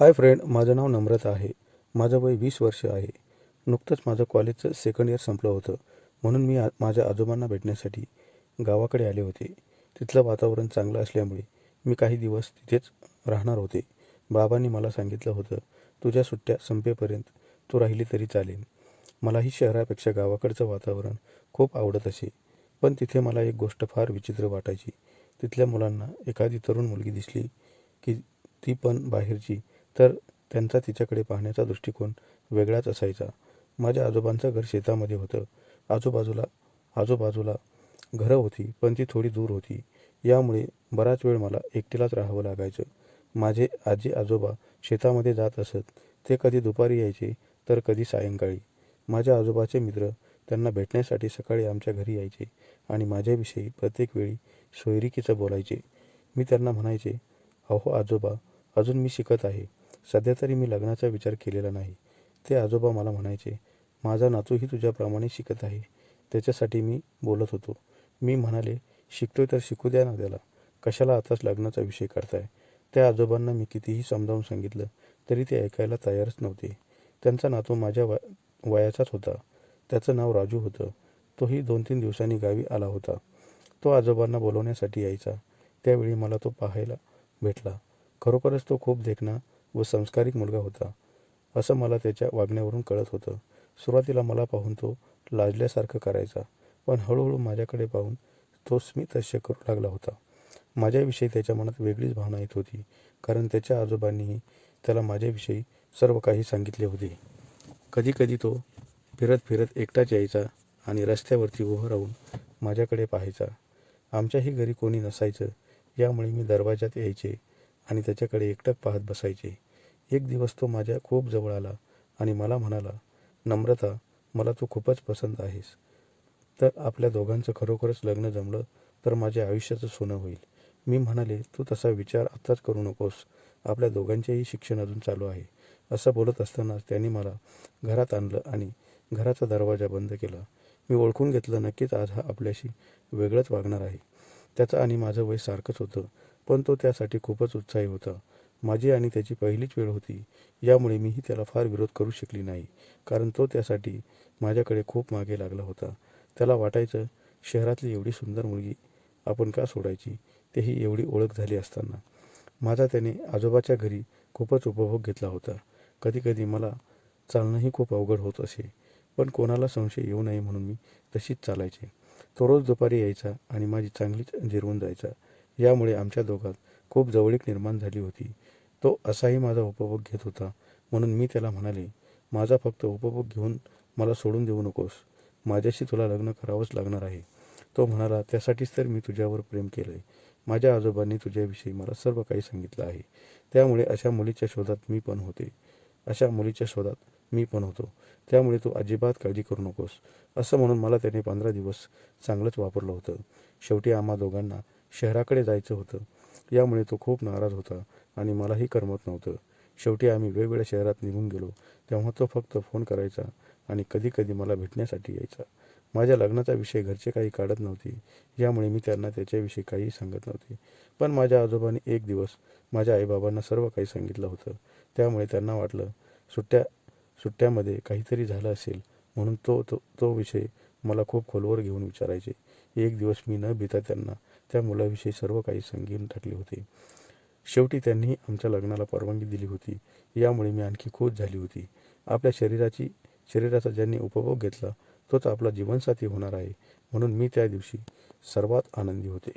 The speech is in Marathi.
हाय फ्रेंड माझं नाव नम्रता आहे. माझं वय वीस वर्ष आहे. नुकतंच माझं कॉलेजचं सेकंड इयर संपलं होतं. म्हणून मी आ माझ्या आजोबांना भेटण्यासाठी गावाकडे आले होते. तिथलं वातावरण चांगलं असल्यामुळे मी काही दिवस तिथेच राहणार होते. बाबांनी मला सांगितलं होतं तुझ्या सुट्ट्या संपेपर्यंत तू राहिली तरी चालेल. मलाही शहरापेक्षा गावाकडचं वातावरण खूप आवडत असे. पण तिथे मला एक गोष्ट फार विचित्र वाटायची. तिथल्या मुलांना एखादी तरुण मुलगी दिसली की ती पण बाहेरची तर त्यांचा तिच्याकडे पाहण्याचा दृष्टिकोन वेगळाच असायचा. माझ्या आजोबांचं घर शेतामध्ये होतं. आजूबाजूला आजूबाजूला घरं होती पण ती थोडी दूर होती. यामुळे बराच वेळ मला एकटीलाच राहावं लागायचं. माझे आजी आजोबा शेतामध्ये जात असत. ते कधी दुपारी यायचे तर कधी सायंकाळी. माझ्या आजोबाचे मित्र त्यांना भेटण्यासाठी सकाळी आमच्या घरी यायचे आणि माझ्याविषयी प्रत्येक वेळी सोयरिकीचं बोलायचे. मी त्यांना म्हणायचे अहो आजोबा अजून मी शिकत आहे. सध्या तरी मी लग्नाचा विचार केलेला नाही. ते आजोबा मला म्हणायचे माझा नातूही तुझ्याप्रमाणे शिकत आहे. त्याच्यासाठी मी बोलत होतो. मी म्हणाले शिकतोय तर शिकू द्या ना त्याला. कशाला आताच लग्नाचा विषय करताय त्या आजोबांना मी कितीही समजावून सांगितलं तरी ते ऐकायला तयारच नव्हते. त्यांचा नातू माझ्या व वयाचाच होता. त्याचं नाव राजू होतं. तोही दोन तीन दिवसांनी गावी आला होता. तो आजोबांना बोलवण्यासाठी यायचा. त्यावेळी मला तो पाहायला भेटला. खरोखरच तो खूप देखणा व संस्कारिक मुलगा होता असं मला त्याच्या वागण्यावरून कळत होतं. सुरुवातीला मला पाहून तो लाजल्यासारखं करायचा पण हळूहळू माझ्याकडे पाहून तो स्मितहास्य करू लागला होता. माझ्याविषयी त्याच्या मनात वेगळीच भावना येत होती कारण त्याच्या आजोबांनीही त्याला माझ्याविषयी सर्व काही सांगितले होते. कधीकधी तो फिरत फिरत एकटाच यायचा आणि रस्त्यावरती उभं राहून माझ्याकडे पाहायचा. आमच्याही घरी कोणी नसायचं यामुळे मी दरवाजात यायचे आणि त्याच्याकडे एकटक पाहत बसायचे. एक दिवस तो माझ्या खूप जवळ आला आणि मला म्हणाला नम्रता मला तू खूपच पसंत आहेस. तर आपल्या दोघांचं खरोखरच लग्न जमलं तर माझ्या आयुष्याचं सोनं होईल. मी म्हणाले तू तसा विचार आत्ताच करू नकोस. आपल्या दोघांचेही शिक्षण अजून चालू आहे. असं बोलत असतानाच त्यांनी मला घरात आणलं आणि घराचा दरवाजा बंद केला. मी ओळखून घेतलं नक्कीच आज हा आपल्याशी वेगळंच वागणार आहे. त्याचं आणि माझं वय सारखंच होतं. पण तो त्यासाठी खूपच उत्साही होता. माझी आणि त्याची पहिलीच वेळ होती. यामुळे मीही त्याला फार विरोध करू शकली नाही कारण तो त्यासाठी माझ्याकडे खूप मागे लागला होता. त्याला वाटायचं शहरातली एवढी सुंदर मुलगी आपण का सोडायची? तेही एवढी ओळख झाली असताना. माझा त्याने आजोबाच्या घरी खूपच उपभोग घेतला होता. कधीकधी मला चालणंही खूप अवघड होत असे पण कोणाला संशय येऊ नये म्हणून मी तशीच चालायचे. तो रोज दुपारी यायचा आणि माझी चांगलीच जिरवून जायचा. यामुळे आमच्या दोघात खूप जवळीक निर्माण झाली होती. तो असाही माझा उपभोग घेत होता. म्हणून मी त्याला म्हणाले माझा फक्त उपभोग घेऊन मला सोडून देऊ नकोस. माझ्याशी तुला लग्न करावंच लागणार आहे. तो म्हणाला त्यासाठीच तर मी तुझ्यावर प्रेम केलं आहे माझ्या आजोबांनी तुझ्याविषयी मला सर्व काही सांगितलं आहे. त्यामुळे अशा मुलीच्या शोधात मी पण होते. अशा मुलीच्या शोधात मी पण होतो. त्यामुळे तू अजिबात काळजी करू नकोस. असं म्हणून मला त्याने पंधरा दिवस चांगलंच वापरलं होतं. शेवटी आम्हा दोघांना शहराकडे जायचं होतं. यामुळे तो खूप नाराज होता आणि मलाही करमत नव्हतं. शेवटी आम्ही वेगवेगळ्या शहरात निघून गेलो. तेव्हा तो फक्त फोन करायचा आणि कधीकधी मला भेटण्यासाठी यायचा. माझ्या लग्नाचा विषय घरचे काही काढत नव्हते. यामुळे मी त्यांना त्याच्याविषयी काहीही सांगत नव्हते. पण माझ्या आजोबांनी एक दिवस माझ्या आईबाबांना सर्व काही सांगितलं होतं. त्यामुळे त्यांना वाटलं सुट्ट्या सुट्ट्यामध्ये काहीतरी झालं असेल. म्हणून तो तो तो विषय मला खूप खोलवर घेऊन विचारायचे. एक दिवस मी न भिता त्यांना त्या मुलाविषयी सर्व काही सांगून टाकले होते. शेवटी त्यांनी आमच्या लग्नाला परवानगी दिली होती. यामुळे मी आणखी खुश झाली होती. आपल्या शरीराची शरीराचा ज्यांनी उपभोग घेतला तोच आपला जीवनसाथी होणार आहे. म्हणून मी त्या दिवशी सर्वात आनंदी होते.